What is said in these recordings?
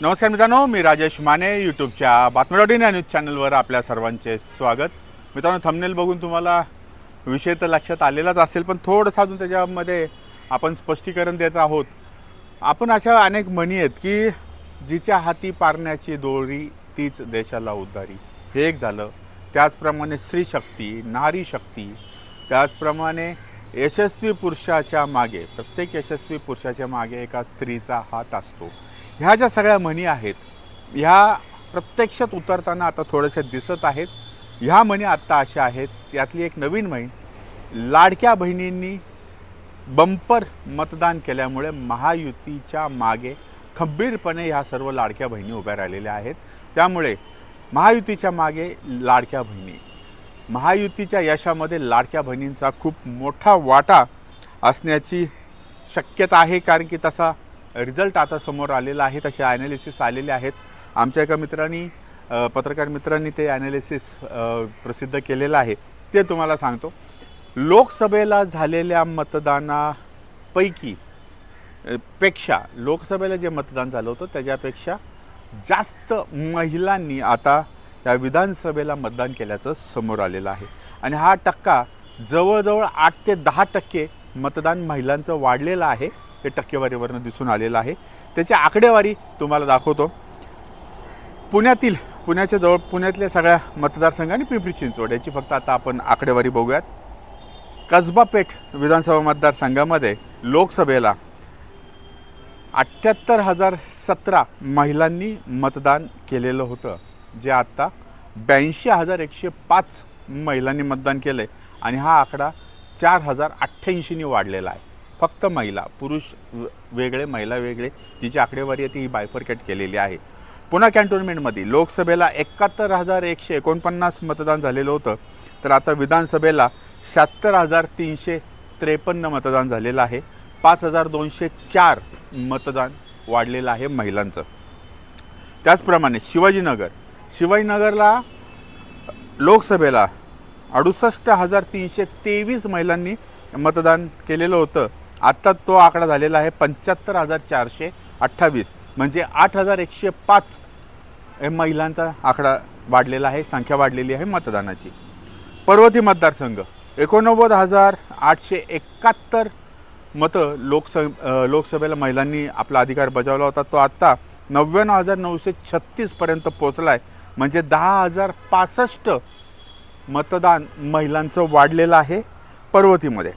नमस्कार मित्रांनो मी राजेश माने यूट्यूबच्या बातम्या डॉट इन या न्यूज चॅनलवर आपल्या सर्वांचे स्वागत. मित्रांनो थंबनेल बघून तुम्हाला विषय तर लक्षात आलेलाच असेल पण थोडंसं अजून त्याच्यामध्ये आपण स्पष्टीकरण देत आहोत. आपण अशा अनेक म्हणी आहेत की जिच्या हाती पारण्याची दोरी तीच देशाला उद्धारी हे एक झालं. त्याचप्रमाणे स्त्रीशक्ती नारी शक्ती त्याचप्रमाणे यशस्वी पुरुषाच्या मागे प्रत्येक यशस्वी पुरुषाच्या मागे एका स्त्रीचा हात असतो. ह्या ज्या सगळ्या म्हणी आहेत ह्या प्रत्यक्षात उतरताना आता थोड्याशा दिसत आहेत. ह्या म्हणी आत्ता अशा आहेत यातली एक नवीन म्हण लाडक्या बहिणींनी बंपर मतदान केल्यामुळे महायुतीच्या मागे खंबीरपणे ह्या सर्व लाडक्या बहिणी उभ्या राहिलेल्या आहेत. त्यामुळे महायुतीच्या मागे लाडक्या बहिणी महायुतीच्या यशामध्ये लाडक्या बहिणींचा खूप मोठा वाटा असण्याची शक्यता आहे कारण की तसा रिझल्ट आता समोर आलेला आहे तसे ॲनालिसिस आलेले आहेत. आमच्या एका मित्रांनी पत्रकार मित्रांनी ते ॲनालिसिस प्रसिद्ध केलेलं आहे. ते तुम्हाला सांगतो. लोकसभेला झालेल्या मतदानापैकी पेक्षा लोकसभेला जे मतदान झालं होतं त्याच्यापेक्षा जास्त महिलांनी आता त्या विधानसभेला मतदान केल्याचं समोर आलेलं आहे. आणि हा टक्का जवळजवळ आठ ते दहा टक्के मतदान महिलांचं वाढलेलं आहे. हे टक्केवारीवरनं दिसून आलेलं आहे. त्याची आकडेवारी तुम्हाला दाखवतो. पुण्यातील पुण्याच्या जवळ पुण्यातल्या सगळ्या मतदारसंघ आणि पिंपरी चिंचवड याची फक्त आता आपण आकडेवारी बघूयात. कसबा पेठ विधानसभा मतदारसंघामध्ये लोकसभेला अठ्ठ्याहत्तर हजार सतरा महिलांनी मतदान केलेलं होतं. जे आत्ता ब्याऐंशी हजार एकशे पाच महिलांनी मतदान केलं आहे आणि हा आकडा चार हजार अठ्ठ्याऐंशीनी वाढलेला आहे. फक्त महिला पुरुष वेगळे महिला वेगळे तिची आकडेवारी आहे ती ही बायफरकेट केलेली आहे. पुन्हा कॅन्टोन्मेंटमध्ये लोकसभेला एकाहत्तर हजार एकशे एकोणपन्नास मतदान झालेलं होतं तर आता विधानसभेला शहात्तर हजार तीनशे त्रेपन्न मतदान झालेलं आहे पाच हजार दोनशे चार मतदान वाढलेलं आहे महिलांचं. त्याचप्रमाणे शिवाजीनगर शिवाजीनगरला लोकसभेला अडुसष्ट हजार तीनशे तेवीस महिलांनी मतदान केलेलं होतं. आत्ता तो आकडा झालेला आहे पंच्याहत्तर हजार चारशे अठ्ठावीस. म्हणजे आठ हजार एकशे पाच हे महिलांचा आकडा वाढलेला आहे संख्या वाढलेली आहे मतदानाची. पर्वती मतदारसंघ एकोणनव्वद हजार आठशे एकाहत्तर मतं लोकस लोकसभेला महिलांनी आपला अधिकार बजावला होता. तो आत्ता नव्याण्णव हजार नऊशे छत्तीसपर्यंत पोचला आहे म्हणजे दहा हजार पासष्ट मतदान महिलांचं वाढलेलं आहे पर्वतीमध्ये.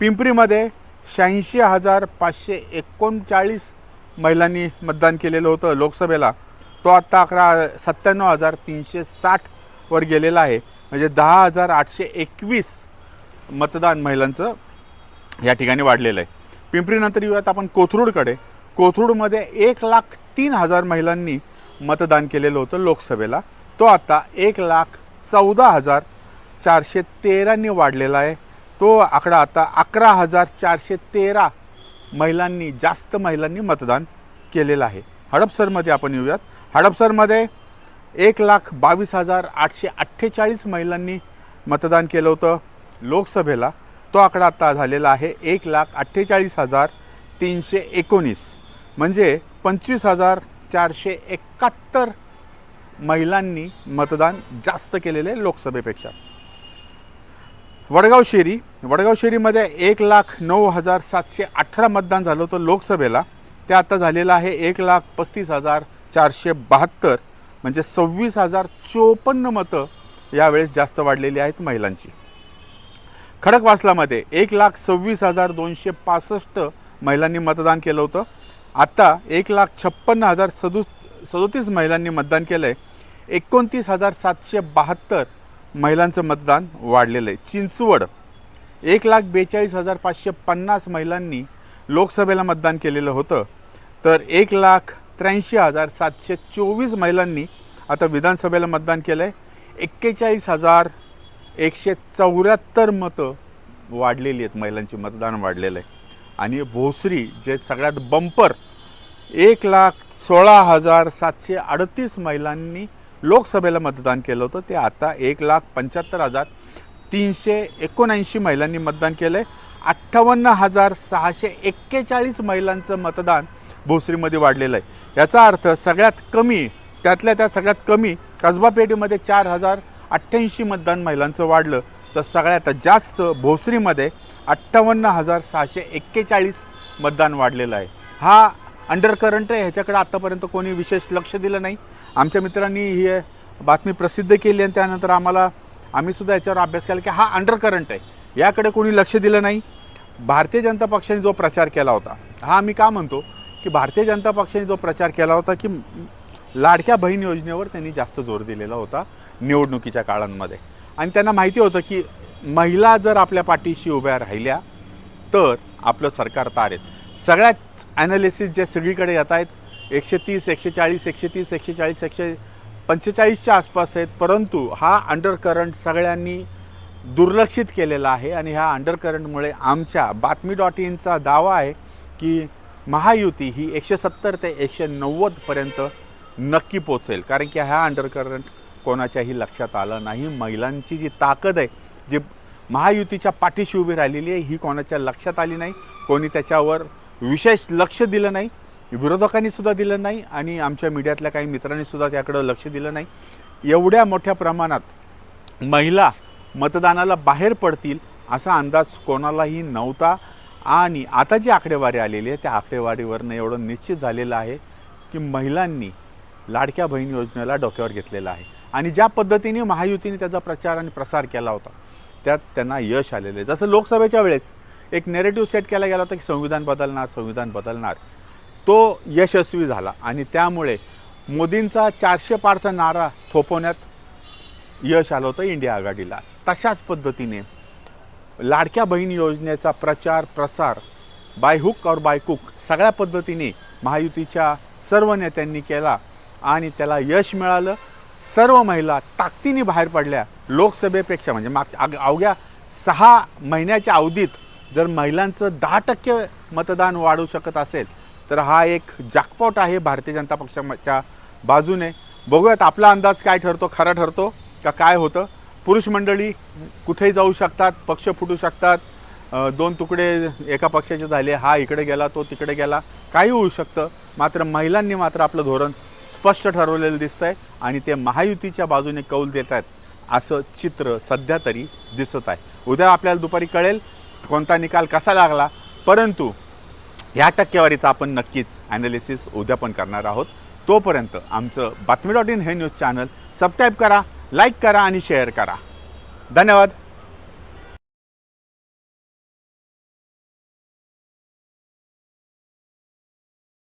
पिंपरीमध्ये शहाऐंशी हजार पाचशे एकोणचाळीस महिलांनी मतदान केलेलं होतं लोकसभेला. तो आत्ता अकरा सत्त्याण्णव हजार तीनशे साठवर गेलेला आहे. म्हणजे दहा हजार आठशे एकवीस मतदान महिलांचं या ठिकाणी वाढलेलं आहे. पिंपरीनंतर येऊयात आपण कोथरूडकडे. कोथरूडमध्ये एक लाख तीन हजार महिलांनी मतदान केलेलं होतं लोकसभेला. तो आता एक लाख चौदा हजार चारशे तेरांनी वाढलेला आहे. तो आकडा आता अकरा हजार चारशे तेरा महिलांनी जास्त महिलांनी मतदान केलेलं आहे. हडपसरमध्ये आपण येऊयात. हडपसरमध्ये एक लाख बावीस हजार आठशे अठ्ठेचाळीस महिलांनी मतदान केलं होतं लोकसभेला. तो आकडा आता झालेला आहे एक लाख अठ्ठेचाळीस हजार तीनशे एकोणीस. म्हणजे पंचवीस हजार चारशे एकाहत्तर महिलांनी मतदान जास्त केलेले आहे लोकसभेपेक्षा. वडगाव शेरी वडगाव शेरीमध्ये एक लाख नऊ हजार सातशे अठरा मतदान झालं होतं लोकसभेला. ते आता झालेलं आहे एक लाख पस्तीस हजार चारशे बहात्तर म्हणजे सव्वीस हजार चोपन्न मतं यावेळेस जास्त वाढलेली आहेत महिलांची. खडकवासलामध्ये एक लाख सव्वीस हजार दोनशे पासष्ट महिलांनी मतदान केलं होतं. आत्ता एक लाख छप्पन्न हजार सदु सदोतीस महिलांनी मतदान केलं आहे एकोणतीस हजार सातशे बहात्तर महिलांचं मतदान वाढलेलं आहे. चिंचवड एक लाख बेचाळीस हजार पाचशे पन्नास महिलांनी लोकसभेला मतदान केलेलं होतं. तर एक लाख त्र्याऐंशी हजार सातशे चोवीस महिलांनी आता विधानसभेला मतदान केलं आहे एक्केचाळीस हजार एकशे चौऱ्याहत्तर मतं वाढलेली आहेत. महिलांची मतदान वाढलेलं आहे. आणि भोसरी जे सगळ्यात बंपर एक लाख सोळा हजार सातशे अडतीस महिलांनी लोकसभेला मतदान केलं होतं. ते आता एक लाख पंच्याहत्तर हजार तीनशे एकोणऐंशी महिलांनी मतदान केलं आहे अठ्ठावन्न हजार सहाशे एक्केचाळीस महिलांचं मतदान भोसरीमध्ये वाढलेलं आहे. याचा अर्थ सगळ्यात कमी त्यातल्या त्यात सगळ्यात कमी कसबा पेठेमध्ये चार हजार अठ्ठ्याऐंशी मतदान महिलांचं वाढलं. तर सगळ्यात जास्त भोसरीमध्ये अठ्ठावन्न हजार सहाशे एक्केचाळीस मतदान वाढलेलं आहे. हा अंडर करंट आहे. ह्याच्याकडे आत्तापर्यंत कोणी विशेष लक्ष दिलं नाही. आमच्या मित्रांनी ही बातमी प्रसिद्ध केली आणि त्यानंतर आम्हाला आम्हीसुद्धा याच्यावर अभ्यास केला की हा अंडर करंट आहे. याकडे कोणी लक्ष दिलं नाही. भारतीय जनता पक्षाने जो प्रचार केला होता हा आम्ही का म्हणतो की भारतीय जनता पक्षाने जो प्रचार केला होता की लाडक्या बहीण योजनेवर त्यांनी जास्त जोर दिलेला होता निवडणुकीच्या काळांमध्ये. आणि त्यांना माहिती होतं की महिला जर आपल्या पाठीशी उभ्या राहिल्या तर आपलं सरकार तारेल सगळ्यात ॲनालिसिस जे सगळीकडे येत आहेत एकशे तीस एकशे चाळीस एकशे तीस एकशे चाळीस एकशे पंचेचाळीसच्या आसपास आहेत परंतु हा अंडर करंट सगळ्यांनी दुर्लक्षित केलेला आहे आणि ह्या अंडर करंटमुळे आमच्या बातमी डॉट इनचा दावा आहे की महायुती ही एकशे सत्तर ते एकशे नव्वदपर्यंत नक्की पोचेल कारण की हा अंडर करंट कोणाच्याही लक्षात आलं नाही. महिलांची जी ताकद आहे जी महायुतीच्या पाठीशी उभी राहिलेली आहे ही कोणाच्या लक्षात आली नाही कोणी त्याच्यावर विशेष लक्ष दिलं नाही विरोधकांनी सुद्धा दिलं नाही आणि आमच्या मीडियातल्या काही मित्रांनी सुद्धा त्याकडं लक्ष दिलं नाही. एवढ्या मोठ्या प्रमाणात महिला मतदानाला बाहेर पडतील असा अंदाज कोणालाही नव्हता आणि आता जी आकडेवारी आलेली आहे त्या आकडेवारीवरनं एवढं निश्चित झालेलं आहे की महिलांनी लाडक्या बहीण योजनेला डोक्यावर घेतलेलं आहे. आणि ज्या पद्धतीने महायुतीने त्याचा प्रचार आणि प्रसार केला होता त्यात त्यांना यश आलेलं आहे. जसं लोकसभेच्या वेळेस एक नेरेटिव्ह सेट केला गेला होता की संविधान बदलणार संविधान बदलणार. तो यशस्वी झाला आणि त्यामुळे मोदींचा चारशे पारचा नारा थोपवण्यात यश आलं होतं इंडिया आघाडीला. तशाच पद्धतीने लाडक्या बहीण योजनेचा प्रचार प्रसार बाय हुक और बाय कुक सगळ्या पद्धतीने महायुतीच्या सर्व नेत्यांनी केला आणि त्याला यश मिळालं. सर्व महिला ताकदीने बाहेर पडल्या लोकसभेपेक्षा म्हणजे माग अग- अवघ्या सहा महिन्याच्या अवधीत जर महिलांचं दहा टक्के मतदान वाढू शकत असेल तर हा एक जाकपॉट आहे भारतीय जनता पक्षाच्या बाजूने. बघूयात आपला अंदाज काय ठरतो खरा ठरतो का काय होतं. पुरुष मंडळी कुठेही जाऊ शकतात पक्ष फुटू शकतात. दोन तुकडे एका पक्षाचे झाले हा इकडे गेला तो तिकडे गेला काही होऊ शकतं. मात्र महिलांनी मात्र आपलं धोरण स्पष्ट ठरवलेलं दिसतंय आणि ते महायुतीच्या बाजूने कौल देत आहेत असं चित्र सध्या तरी दिसत आहे. उद्या आपल्याला दुपारी कळेल कोणता निकाल कसा लागला परंतु ह्या टक्केवारीचा आपण नक्कीच ॲनालिसिस उद्या पण करणार आहोत. तोपर्यंत आमचं बातमी डॉट इन हे न्यूज चॅनल सबस्क्राईब करा लाईक करा आणि शेअर करा. धन्यवाद.